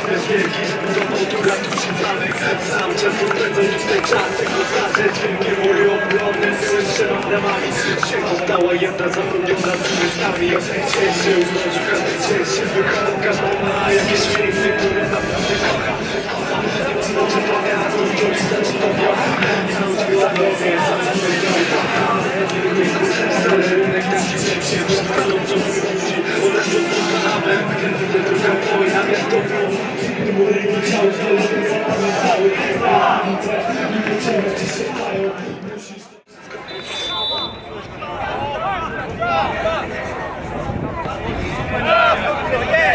skąd wielki Zbudował tu ratuszy zamek Sam często spędzał tutaj czas Tylko zacząć wielkie mury obronne Były strzelą bramami Dzisiaj została jedna zapełniona turystami Dzień się urodził, każdy się wychował Każdy ma jakieś miejsce, które naprawdę kocha nie ma znaczy to miasto To się Wszystko dobrze wychodzi Oraz to doskonale Gdy druga wojna, miasto wrogi Ręki ciały, gonna Spalani trafi. Yeah!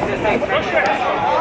Thanks.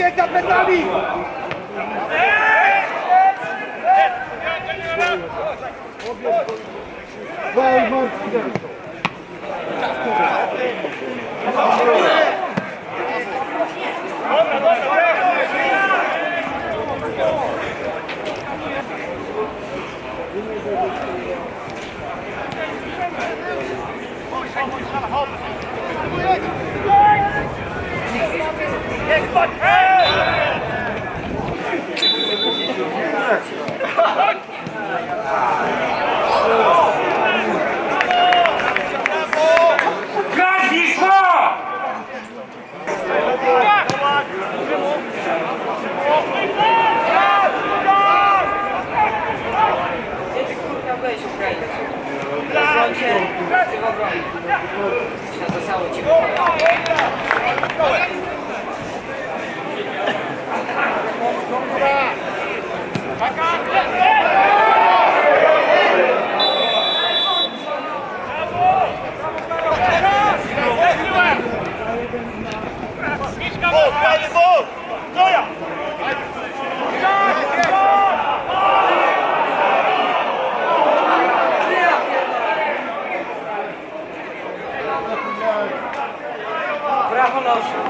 Maciek za plecami! 네. Brawo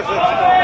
viagem.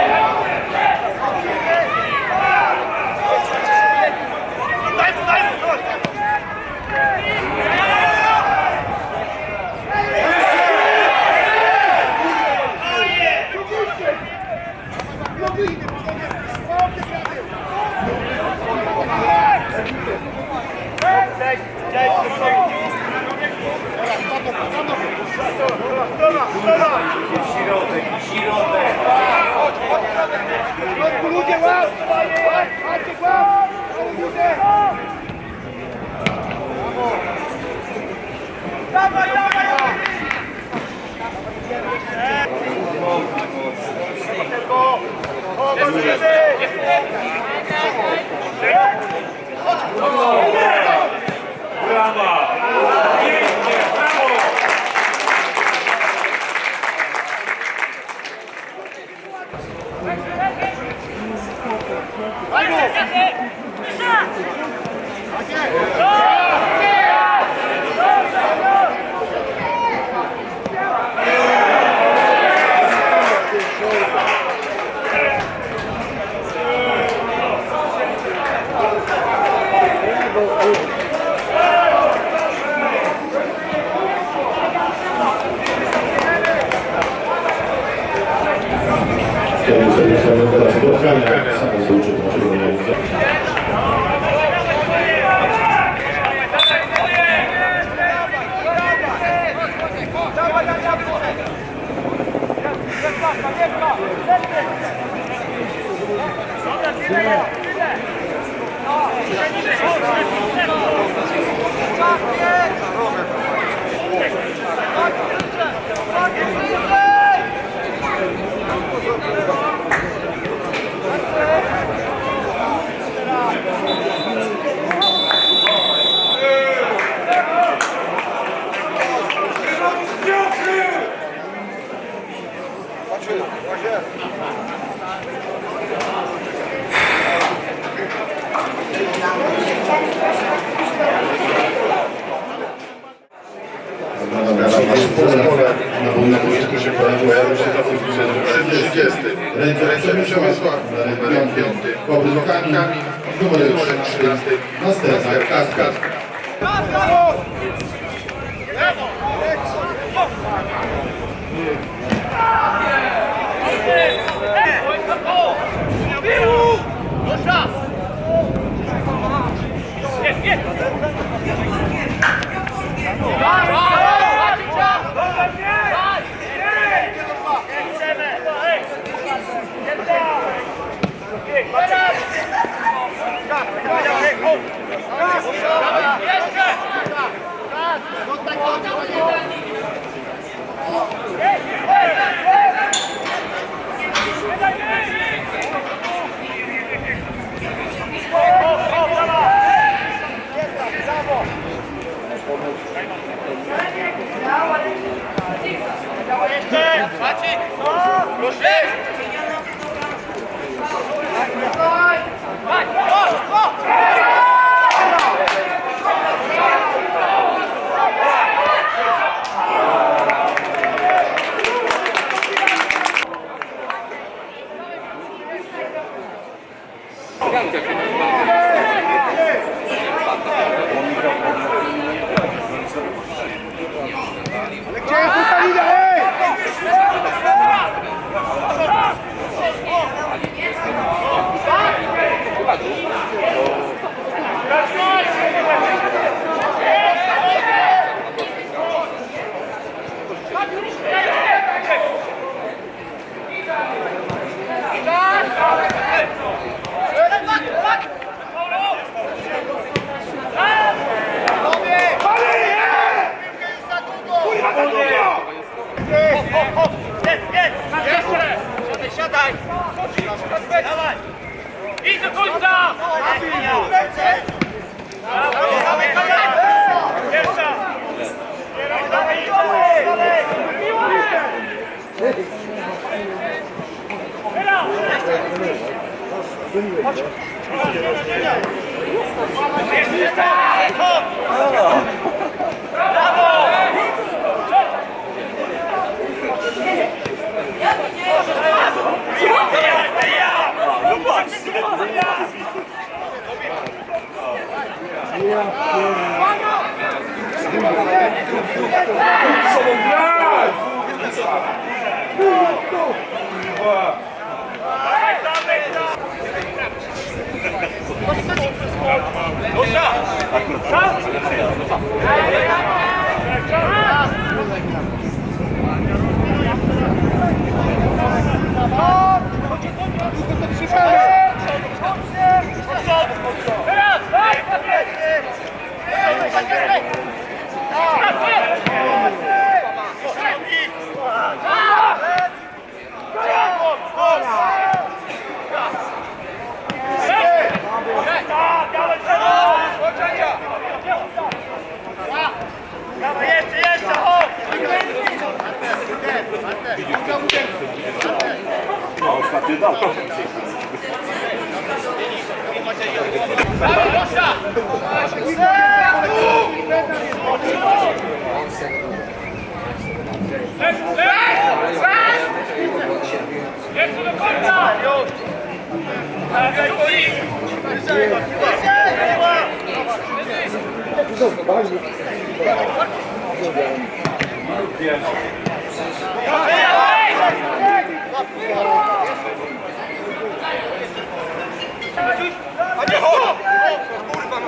감사합니다. Sobie teraz spotkania samobójcze, dlaczego nie mówię. Na boisku się pojawił się za przy Bravo! Hey! Да, да, да.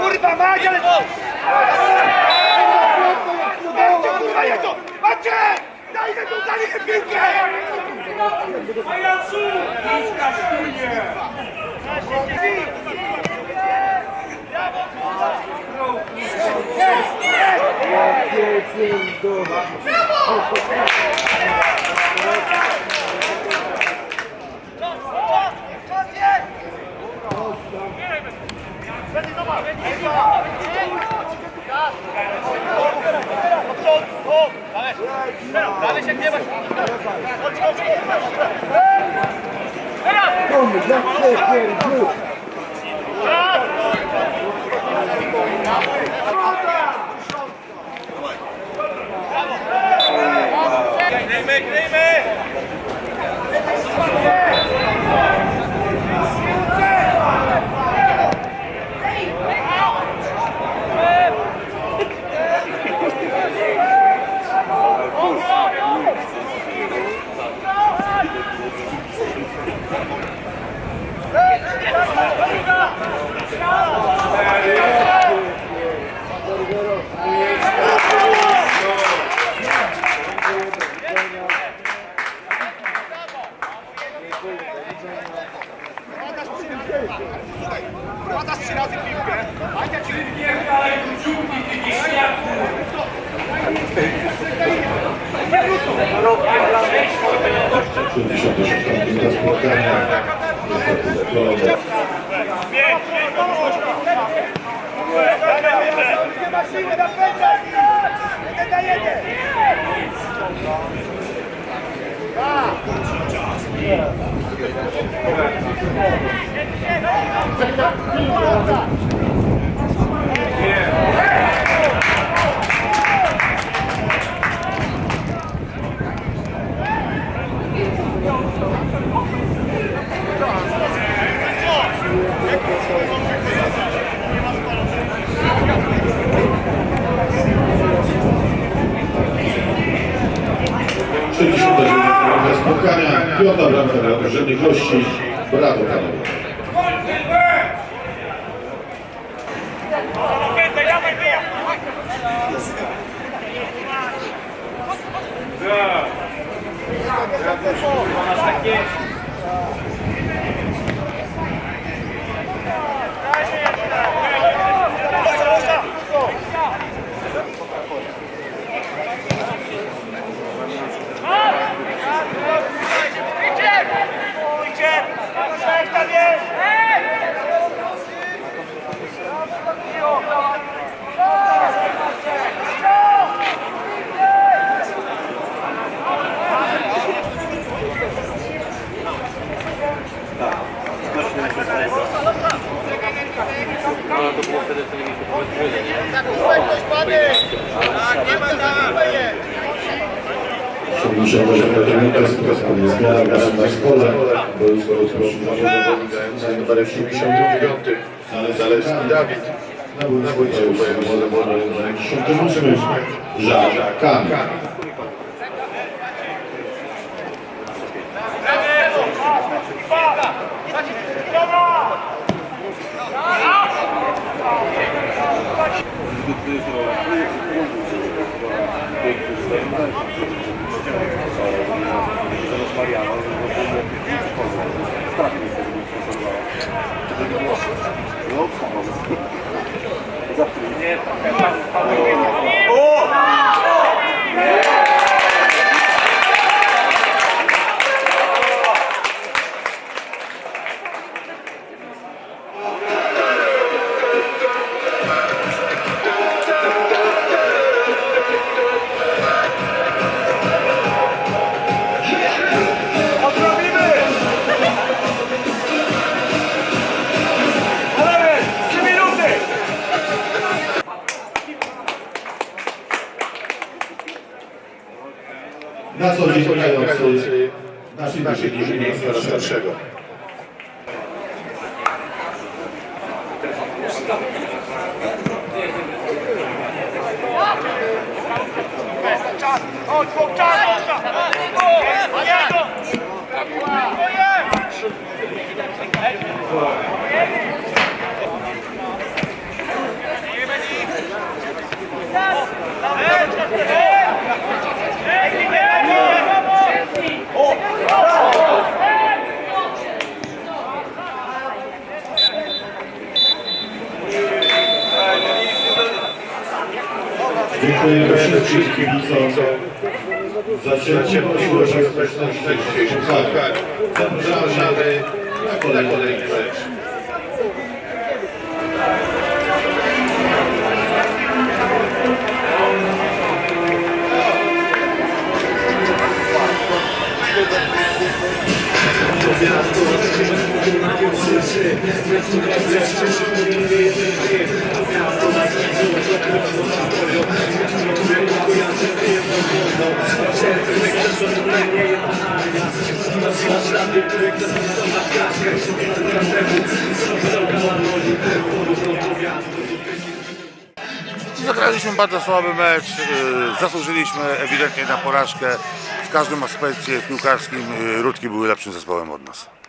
Kurwa mać, ale... To! Macie! Daj to, daj tę piłkę! Pajacu! Piłka szczujnie! Dalej się gniewać! Kryjmy, siły na pędzach! Jeden na jeden! Sześćdziesiąta Żarkami. Zaraz Mariano, żeby 잡습니 다. 오! 오! 예! Dziękujemy wszystkim kibicom za cierpliwość i obecność w dzisiejszym spotkaniu. Zapraszamy na kolejny mecz. Zagraliśmy bardzo słaby mecz, y, zasłużyliśmy ewidentnie na porażkę. W każdym aspekcie piłkarskim y, Rudki były lepszym zespołem od nas.